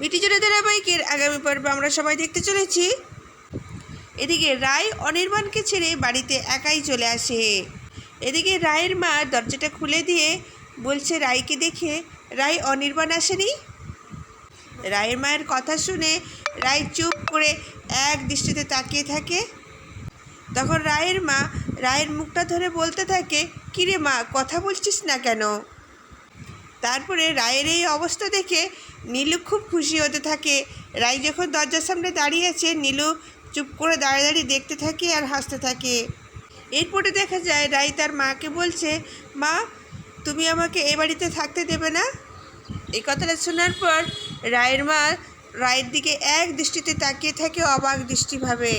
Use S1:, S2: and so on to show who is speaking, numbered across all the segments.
S1: মিটিজোড়া ধারাবাহিকের আগামী পর্বে আমরা সবাই দেখতে চলেছি। এদিকে রায় অনির্বাণকে ছেড়ে বাড়িতে একাই চলে আসে। এদিকে রায়ের মা দরজাটা খুলে দিয়ে বলছে, রায়কে দেখে রায় অনির্বাণ আসেনি? রায়ের মায়ের কথা শুনে রায় চুপ করে এক দৃষ্টিতে তাকিয়ে থাকে। তখন রায়ের মা রায়ের মুখটা ধরে বলতে থাকে, কিরে মা, কথা বলছিস না কেন? তারপরে রায়ের এই অবস্থা দেখে নীলু খুব খুশি হতে থাকে। রায় যখন দরজার সামনে দাঁড়িয়ে আছে, নীলু চুপ করে দাঁড়িয়ে দাঁড়িয়ে দেখতে থাকে আর হাসতে থাকে। এরপরে দেখা যায়, রায় তার মাকে বলছে, মা, তুমি আমাকে এ বাড়িতে থাকতে দেবে না? এই কথাটা শোনার পর রায়ের মা রায়ের দিকে এক দৃষ্টিতে তাকিয়ে থাকে অবাক দৃষ্টিভাবে।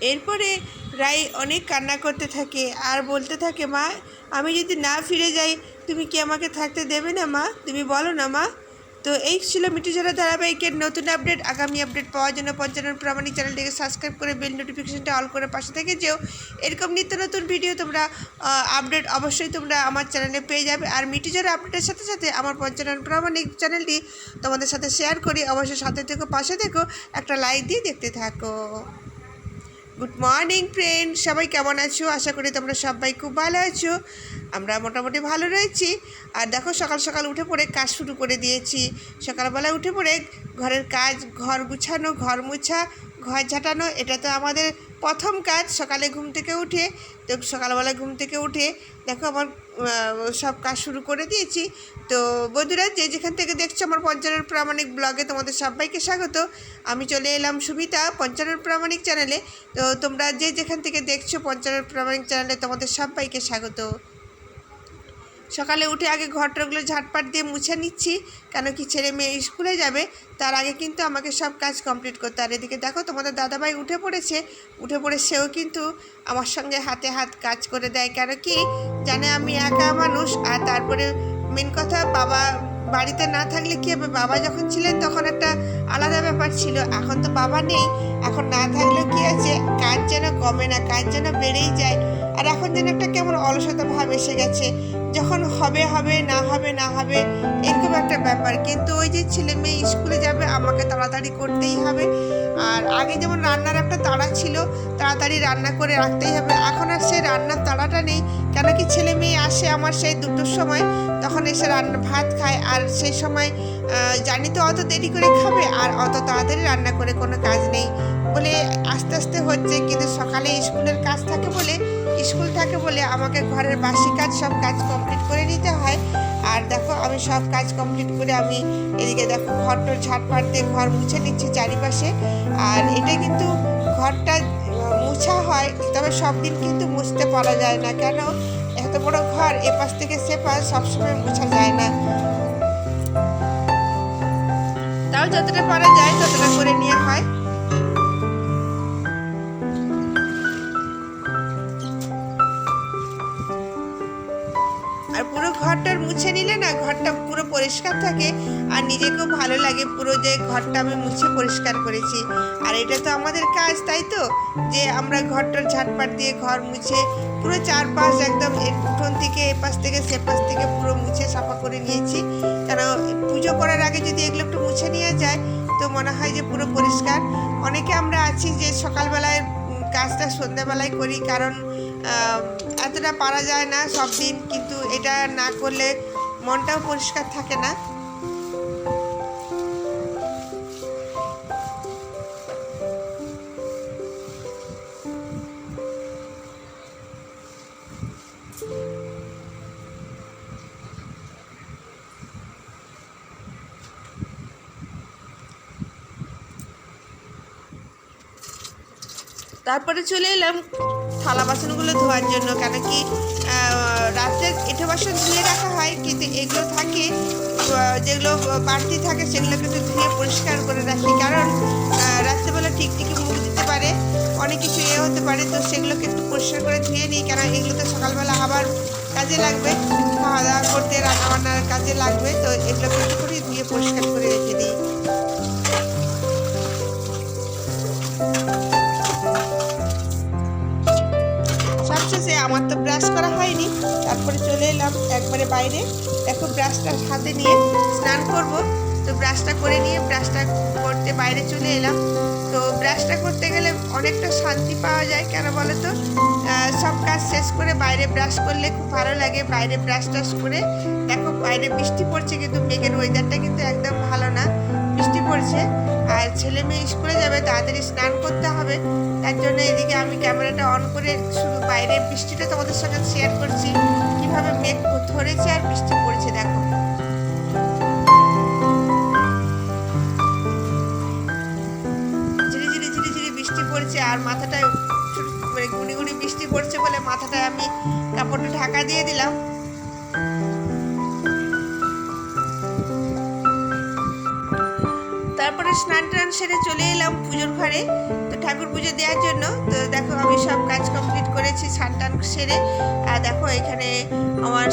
S1: এরপরে রায় অনেক কান্না করতে থাকে আর বলতে থাকে, মা, আমি যদি না ফিরে যাই তুমি কি আমাকে থাকতে দেবে না, মা? তুমি বলো না, মা। তো এই ছিল মিটিজোড়া ধারাবাহিকের নতুন আপডেট। আগামী আপডেট পাওয়ার জন্য পঞ্চানন প্রামাণিক চ্যানেলটিকে সাবস্ক্রাইব করে বেল নোটিফিকেশনটা অল করে পাশে থেকে যেও। এরকম নিত্য নতুন ভিডিও তোমরা আপডেট অবশ্যই তোমরা আমার চ্যানেলে পেয়ে যাবে। আর মিটিজোড়া আপডেটের সাথে সাথে আমার পঞ্চানন প্রামাণিক চ্যানেলটি তোমাদের সাথে শেয়ার করি। অবশ্যই সাথে থেকো, পাশে থেকো, একটা লাইক দিয়ে দেখতে থাকো। গুড মর্নিং ফ্রেন্ড সবাই কেমন আছো? আশা করি তোমরা সবাই খুব ভালো আছো। আমরা মোটামুটি ভালো রয়েছি। আর দেখো, সকাল সকাল উঠে পড়ে কাজ শুরু করে দিয়েছি। সকালবেলা উঠে পড়ে ঘরের কাজ, ঘর গুছানো, ঘর মুছা, ঘর ঝাঁটানো, এটা তো আমাদের প্রথম কাজ সকালে ঘুম থেকে উঠে, তো সকালবেলা ঘুম থেকে উঠে, দেখো আমার সব কাজ শুরু করে দিয়েছি। তো বন্ধুরা, যে যেখান থেকে দেখছ আমার পঞ্চানন প্রামাণিক ব্লগে তোমাদের সবাইকে স্বাগত। আমি চলে এলাম সুবিধা পঞ্চানন প্রামাণিক চ্যানেলে। তো তোমরা যে যেখান থেকে দেখছ পঞ্চানন প্রামাণিক চ্যানেলে তোমাদের সবাইকে স্বাগত। সকালে উঠে আগে ঘরটাগুলো ঝাটপাট দিয়ে মুছে নিচ্ছি, কেন কি ছেলে মেয়ে স্কুলে যাবে, তার আগে কিন্তু আমাকে সব কাজ কমপ্লিট করতে আর এদিকে দেখো তোমাদের দাদাভাই উঠে পড়েছে, উঠে পড়ে সেও কিন্তু আমার সঙ্গে হাতে হাত কাজ করে দেয়, কেন কি জানে আমি একা মানুষ, আর তারপরে মেন কথা বাবা বাড়িতে না থাকলে কী হবে? বাবা যখন ছিলেন তখন একটা আলাদা ব্যাপার ছিল, এখন তো বাবা নেই, এখন না থাকলেও কী আছে? কাজ যেন কমে না, কাজ যেন বেড়েই যায়। আর এখন যেন একটা কেমন অলসতা ভাব এসে গেছে যখন হবে হবে, না হবে না হবে, এরকম একটা ব্যাপার। কিন্তু ওই যে ছেলে মেয়ে স্কুলে যাবে, আমাকে তাড়াতাড়ি করতেই হবে। আর আগে যেমন রান্নার একটা তাড়া ছিল, তাড়াতাড়ি রান্না করে রাখতেই হবে। এখন আর সেই রান্নার তাড়াটা নেই। কেন কি ছেলে মেয়ে আসে আমার সেই দুটোর সময়, তখন এসে রান্না, ভাত খায়। আর সেই সময় জানি তো অত দেরি করে খাবে, আর অত তাড়াতাড়ি রান্না করে কোনো কাজ নেই বলে আস্তে আস্তে হচ্ছে। কিন্তু সকালে স্কুলের কাজ থাকে বলে স্কুল থাকে বলে আমাকে ঘরের বাসি কাজ সব কাজ কমপ্লিট করে নিতে হয়। আর দেখো, আমি সব কাজ কমপ্লিট করে আমি এদিকে দেখো ঘরটার ঝাটপাট দিয়ে ঘর মুছে নিচ্ছি চারিপাশে। আর এটা কিন্তু ঘরটা মুছা হয়, তবে সব দিন কিন্তু মুছতে পারা যায় না। কেন? এত বড় ঘর, এপাশ থেকে সেপাশ সবসময় মুছা যায় না। তাও যতটা পারা যায় ততটা করে নেওয়া পরিষ্কার থাকে আর নিজেকেও ভালো লাগে পুরো যে ঘরটা আমি মুছে পরিষ্কার করেছি। আর এটা তো আমাদের কাজ, তাই তো? যে আমরা ঘরটার ঝাটপাট দিয়ে ঘর মুছে পুরো চারপাশ একদম উঠোন থেকে এপাশ থেকে সেপাশ থেকে পুরো মুছে সাফা করে নিয়েছি। কেন পুজো করার আগে যদি এগুলো একটু মুছে নিয়ে যায়, তো মনে হয় যে পুরো পরিষ্কার। অনেকে আমরা আছি যে সকালবেলায় কাজটা সন্ধ্যাবেলায় করি, কারণ এতটা পারা যায় না সব দিন। কিন্তু এটা না করলে মনটাও পরিষ্কার থাকে না। তারপরে চলে এলাম থালা বাসনগুলো ধোয়ার জন্য কেন কি রাত্রে এঁঠো বাসন ধুয়ে রাখা হয়, কিন্তু এগুলো থাকে যেগুলো বাড়তি থাকে সেগুলো কিন্তু ধুয়ে পরিষ্কার করে রাখি। কারণ রাত্রেবেলা টিকটিকি মুখ দিতে পারে, অনেক কিছু এ হতে পারে, তো সেগুলো কিন্তু পরিষ্কার করে ধুয়ে নিই। কেন এগুলো তো সকালবেলা আবার কাজে লাগবে খাওয়া দাওয়া করতে রান্না রান্নাবান্নার কাজে লাগবে, তো এগুলো একটু করে ধুয়ে পরিষ্কার করে রেখে দিই। আমার তো ব্রাশ করা হয়নি, তারপরে চলে এলাম একবারে বাইরে। দেখো ব্রাশটা হাতে নিয়ে স্নান করব। তো ব্রাশটা করে নিয়ে ব্রাশটা করতে বাইরে চলে এলাম। তো ব্রাশটা করতে গেলে অনেকটা শান্তি পাওয়া যায়, কেন বলো তো সব কাজ শেষ করে বাইরে ব্রাশ করলে খুব ভালো লাগে। বাইরে ব্রাশ টাশ করে দেখো বাইরে বৃষ্টি পড়ছে কিন্তু মেঘের ওয়েদারটা কিন্তু একদম ভালো না। বৃষ্টি পড়ছে, আর ছেলে মেয়ে স্কুলে যাবে, তাড়াতাড়ি স্নান করতে হবে। তার জন্য এদিকে আমি ক্যামেরাটা অন করে শুধু বাইরে বৃষ্টিটা তোমাদের সঙ্গে শেয়ার করছি। কীভাবে মেঘ ধরেছে আর বৃষ্টি পড়েছে দেখো। ঝিরি ঝিরি ঝিরি ঝিরি বৃষ্টি পড়ছে আর মাথাটায় মানে গুড়ি গুড়ি বৃষ্টি পড়ছে বলে মাথাটায় আমি কাপড়টা ঢাকা দিয়ে দিলাম। তারপরে স্নান টান সেরে চলে এলাম পুজোর ঘরে। তো ঠাকুর পুজো দেওয়ার জন্য, তো দেখো আমি সব কাজ কমপ্লিট করেছি, স্নান টান সেরে, আর দেখো এখানে আমার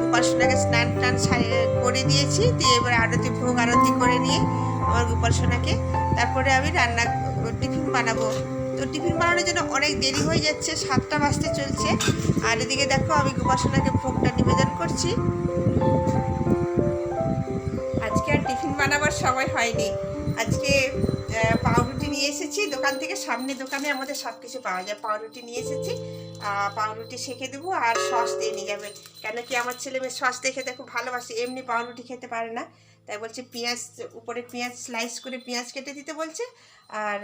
S1: গোপালসোনাকে স্নান টান করে দিয়েছি, দিয়ে এবার আরতি, ভোগ আরতি করে নিয়ে আমার গোপালসোনাকে তারপরে আমি রান্না, টিফিন বানাবো। তো টিফিন বানানোর জন্য অনেক দেরি হয়ে যাচ্ছে, সাতটা বাজতে চলছে, আর এদিকে দেখো আমি গোপালসোনাকে ভোগটা নিবেদন করছি। আজকে আর টিফিন বানাবার সময় হয়নি। আজকে পাউরুটি নিয়ে এসেছি। দোকান থেকে সামনে দোকানে আমাদের সব কিছু পাওয়া যায়। পাউরুটি নিয়ে এসেছি। পাউরুটি সেঁকে দেবো আর সস দিয়ে নিয়ে যাবে। কেন কি আমার ছেলে মেয়ে সস দেখে দেখো ভালোবাসে। এমনি পাউরুটি খেতে পারে না। তাই বলছে পেঁয়াজ, উপরে পেঁয়াজ স্লাইস করে পেঁয়াজ কেটে দিতে বলছে। আর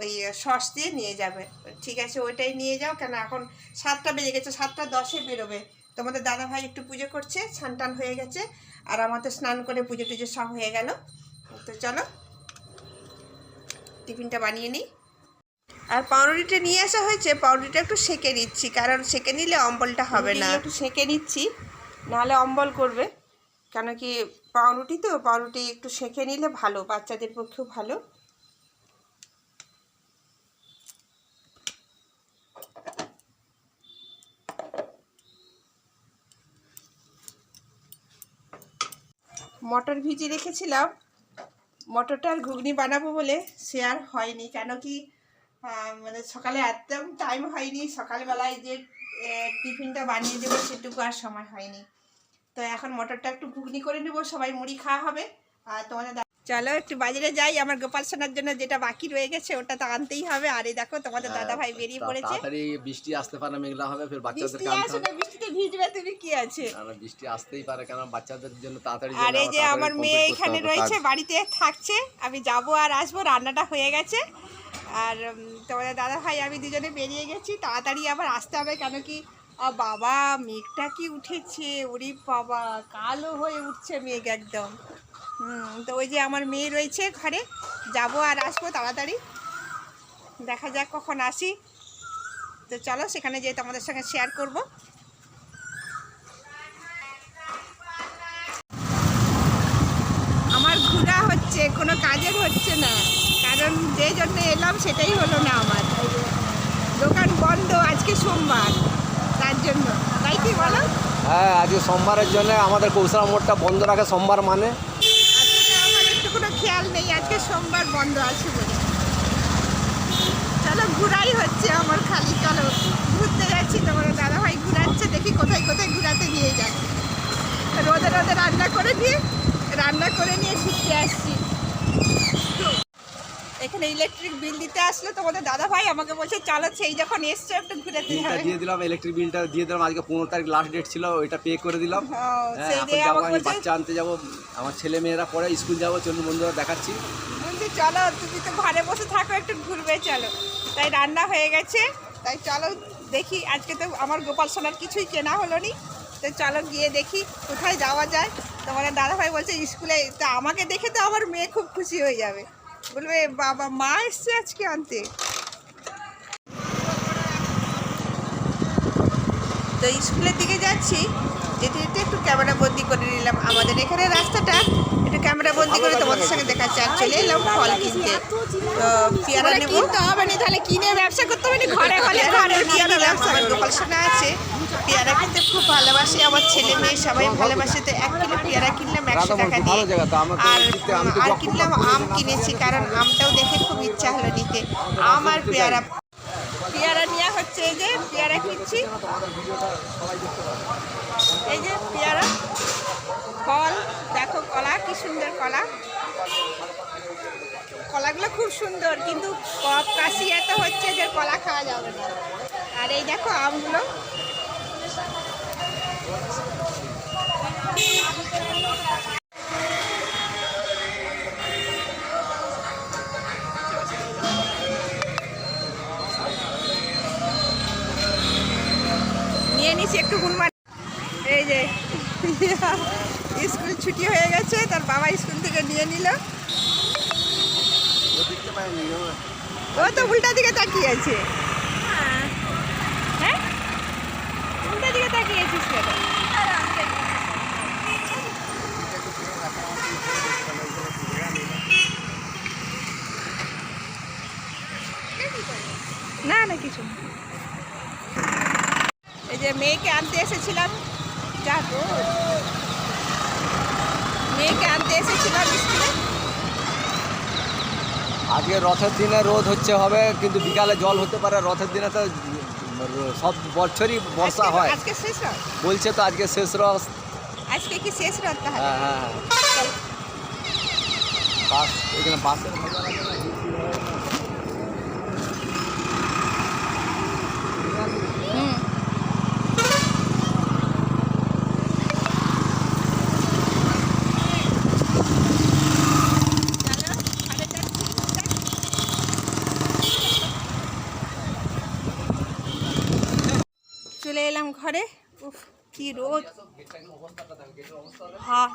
S1: ওই সস দিয়ে নিয়ে যাবে। ঠিক আছে, ওইটাই নিয়ে যাও। কেন এখন সাতটা বেজে গেছে, সাতটা দশে বেরোবে। তোমাদের দাদা ভাই একটু পুজো করছে টান হয়ে গেছে, আর আমাদের স্নান করে পুজো টুজো সব হয়ে গেল। তো চলো, টিফিনটা বানিয়ে নিই। আর পাউরুটিটা নিয়ে আসা হয়েছে, পাউরুটিটা একটু সেকে নিচ্ছি, কারণ সেকে নিলে অম্বলটা হবে না। একটু সেকে নিচ্ছি, নাহলে অম্বল করবে। কেন কি, পাউরুটি তো, পাউরুটি একটু সেকে নিলে ভালো, বাচ্চাদের পক্ষেও ভালো। মটর ভিজিয়ে রেখেছিলাম। মটরটার ঘুগনি বানাবো বলে আর হয়নি। কেন কি মানে সকালে একদম টাইম হয়নি। সকালবেলায় যে টিফিনটা বানিয়ে দেবো সেটুকু আর সময় হয়নি। তো এখন মটরটা একটু ঘুগনি করে নেব। সবাই মুড়ি খাওয়া হবে। আর তোমাদের চলো একটু বাজারে যাই আমার গোপাল সোনার জন্য যেটা বাকি রয়ে গেছে ওটা তো আনতেই হবে। আর এই দেখো তোমাদের দাদা ভাই বেরিয়ে পড়েছে।
S2: তাড়াতাড়ি বৃষ্টি আসতে পারে মেঘলা হবে ফের বাচ্চাদের আনতে
S1: আসবে বৃষ্টিতে ভিজবে তুমি কি আছে?
S2: না, বৃষ্টি আসতেই পারে কেন বাচ্চাদের জন্য তাড়াতাড়ি
S1: আর এই যে আমার মেয়ে এখানে রয়েছে বাড়িতে থাকছে আমি যাব আর আসব রান্নাটা হয়ে গেছে। আর তোমাদের দাদা ভাই আমি দুজনে বেরিয়ে গেছি তাড়াতাড়ি আবার আসতে হবে কেন কি বাবা মেঘটা কি উঠেছে ওরে বাবা কালো হয়ে উঠছে মেঘ একদম। তো ওই যে আমার মেয়ে রয়েছে ঘরে, যাব আর আসব তাড়াতাড়ি। দেখা যাক কখন আসি। তো চলো সেখানে যেয়ে তোমাদের সঙ্গে শেয়ার করব। আমার ঘোরা হচ্ছে, কোনো কাজের হচ্ছে না। কারণ যে জন্য এলাম সেটাই হলো না আমার। দোকান বন্ধ আজকে সোমবার, তার জন্য। তাই কি বলো?
S2: হ্যাঁ আজকে সোমবারের জন্য আমাদের কৌশলা মোড়টা বন্ধ রাখে, সোমবার মানে
S1: আজকে আমার একটু কোনো খেয়াল নেই আজকে সোমবার বন্ধ আছে বলে। চলো ঘুরাই হচ্ছে আমার খালি চলো ঘুরতে যাচ্ছি তোমার দাদা ভাই ঘুরাচ্ছে দেখি কোথায় কোথায় ঘুরাতে নিয়ে যাচ্ছে রোদে রোদে রান্না করে দিয়ে রান্না করে নিয়ে ফিরতে আসছি এখানে ইলেকট্রিক বিল দিতে আসলো তোমাদের দাদা ভাই আমাকে বলছে চলো সেই যখন এসছে একটু ঘুরে
S2: বিলটা দিয়ে দিলাম ইলেকট্রিক বিলটা দিয়ে দিলাম আজকে পনেরো তারিখ লাস্ট ডেট ছিল ওইটা পে করে দিলাম। হ্যাঁ যাব আমি বাচ্চা আনতে যাব আমার ছেলে মেয়েরা পরে স্কুল যাব চলুন বন্ধুরা দেখাচ্ছি।
S1: বলছি চলো তুমি তো ঘরে বসে থাকো একটু ঘুরবে চলো। তাই রান্না হয়ে গেছে তাই চলো দেখি আজকে তো আমার গোপাল সোনার কিছুই কেনা হলো নি তো চলো গিয়ে দেখি কোথায় যাওয়া যায়। তোমার দাদাভাই বলছে স্কুলে তা আমাকে দেখে তো আমার মেয়ে খুব খুশি হয়ে যাবে। বলবে বাবা মা এসছে আজকে আনতে। তো স্কুলের দিকে যাচ্ছি যেতে যেতে একটু ক্যামেরা বন্দি করে নিলাম। আমাদের এখানে রাস্তাটা একটু ক্যামেরা বন্দি করে তোমাদের সঙ্গে দেখাচ্ছি আর চলে এলাম ফল কিনতে। তো পেয়ারা নেব। কিনতে হবে না তাহলে কিনে ব্যবসা করতে হবে না? ঘরে ঘরে ঘরে পেয়ারা ব্যবসা আমার আছে। পেয়ারা কিনতে খুব ভালোবাসি। আমার ছেলে মেয়ে সবাই ভালোবাসে তো এক কিলো পেয়ারা কিনলাম একশো টাকা দিয়ে। আর আর কিনলাম আম কিনেছি কারণ আমটাও দেখে খুব ইচ্ছা হলো নিতে। আম আর পেয়ারা পেয়ারা নেওয়া হচ্ছে এই যে পেয়ারা কিনছি। এই যে পেয়ারা।
S3: ফল দেখো কলা কি সুন্দর কলা। কলাগুলো খুব সুন্দর কিন্তু কাশি এত হচ্ছে যে কলা খাওয়া যাবে না। আর এই দেখো আমগুলো। নিয়ে নিছি একটু গুনমান এই যে স্কুল ছুটি হয়ে গেছে তার বাবা স্কুল থেকে নিয়ে নিল। ও তো উল্টা দিকে তাকিয়ে আছে হ্যাঁ উল্টা দিকে তাকিয়ে আছিস কেন না না কিছু না এই যে মেয়েকে আনতে এসেছিলাম। যা মেয়েকে আনতে এসেছিলাম স্কুলে।
S2: আজকে রথের দিনে রোদ হচ্ছে হবে কিন্তু বিকালে জল হতে পারে। রথের দিনে তো সব বছরই বর্ষা হয়।
S3: আজকে শেষ রথ।
S2: বলছে তো আজকে শেষ রথ।
S3: আজকে কি শেষ রথ তাহলে?
S2: হ্যাঁ হ্যাঁ হ্যাঁ। বাস এখানে বাসের মজা লাগে না?
S3: হুম চলে এলাম ঘরে উফ কি রোদ। হ্যাঁ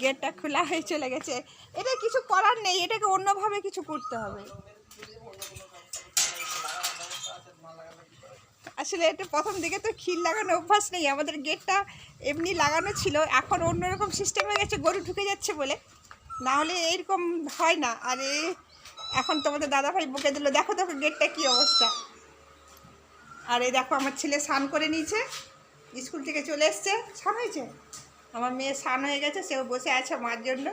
S3: গেটটা খোলা হয়ে চলে গেছে। এটা কিছু করার নেই, এটাকে অন্যভাবে কিছু করতে হবে। আসলে এটা প্রথম দিকে তো খিল লাগানো অভ্যাস নেই, আমাদের গেটটা এমনি লাগানো ছিল, এখন অন্যরকম সিস্টেম হয়ে গেছে, গরু ঢুকে যাচ্ছে বলে। না হলে এইরকম হয় না। আর, এখন তোমাদের দাদাভাই বকে দিল, দেখো দেখো গেটটা কি অবস্থা। আর এই দেখো, আমার ছেলে স্নান করে নিয়েছে। স্কুল থেকে চলে এসছে। স্নান হয়েছে? আমার মেয়ে স্নান হয়ে গেছে, সেও বসে আছে মার জন্য।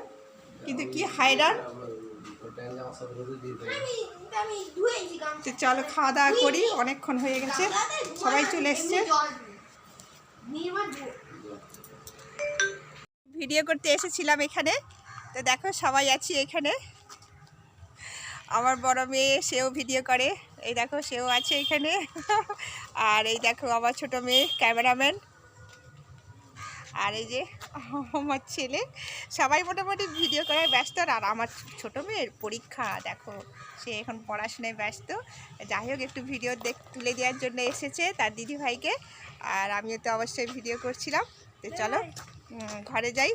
S3: কিন্তু কি হাইরান তো চলো খাওয়া দাওয়া করি, অনেকক্ষণ হয়ে গেছে। সবাই চলে এসছে। ভিডিও করতে এসেছিলাম এখানে। তো দেখো সবাই আছি এখানে। আমার বড় মেয়ে, সেও ভিডিও করে। এই দেখো, সেও আছে এখানে। আর এই দেখো, আমার ছোট মেয়ে, ক্যামেরাম্যান। আর এই যে, আমার ছেলে। সবাই মোটামুটি ভিডিও করায় ব্যস্ত, আর আমার ছোট মেয়ের পরীক্ষা, দেখো, সে এখন পড়াশোনায় ব্যস্ত। যাই হোক, একটু ভিডিও দেখ, তুলে দেওয়ার জন্য এসেছে তার দিদি ভাইকে আর আমিও তো অবশ্যই ভিডিও করছিলাম। তো চলো ঘরে যাই।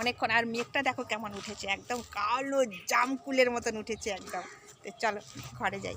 S3: অনেকক্ষণ, আর মেঘটা দেখো কেমন উঠেছে, একদম কালো জামকুলের মতন উঠেছে, একদম। তো চলো ঘরে যাই।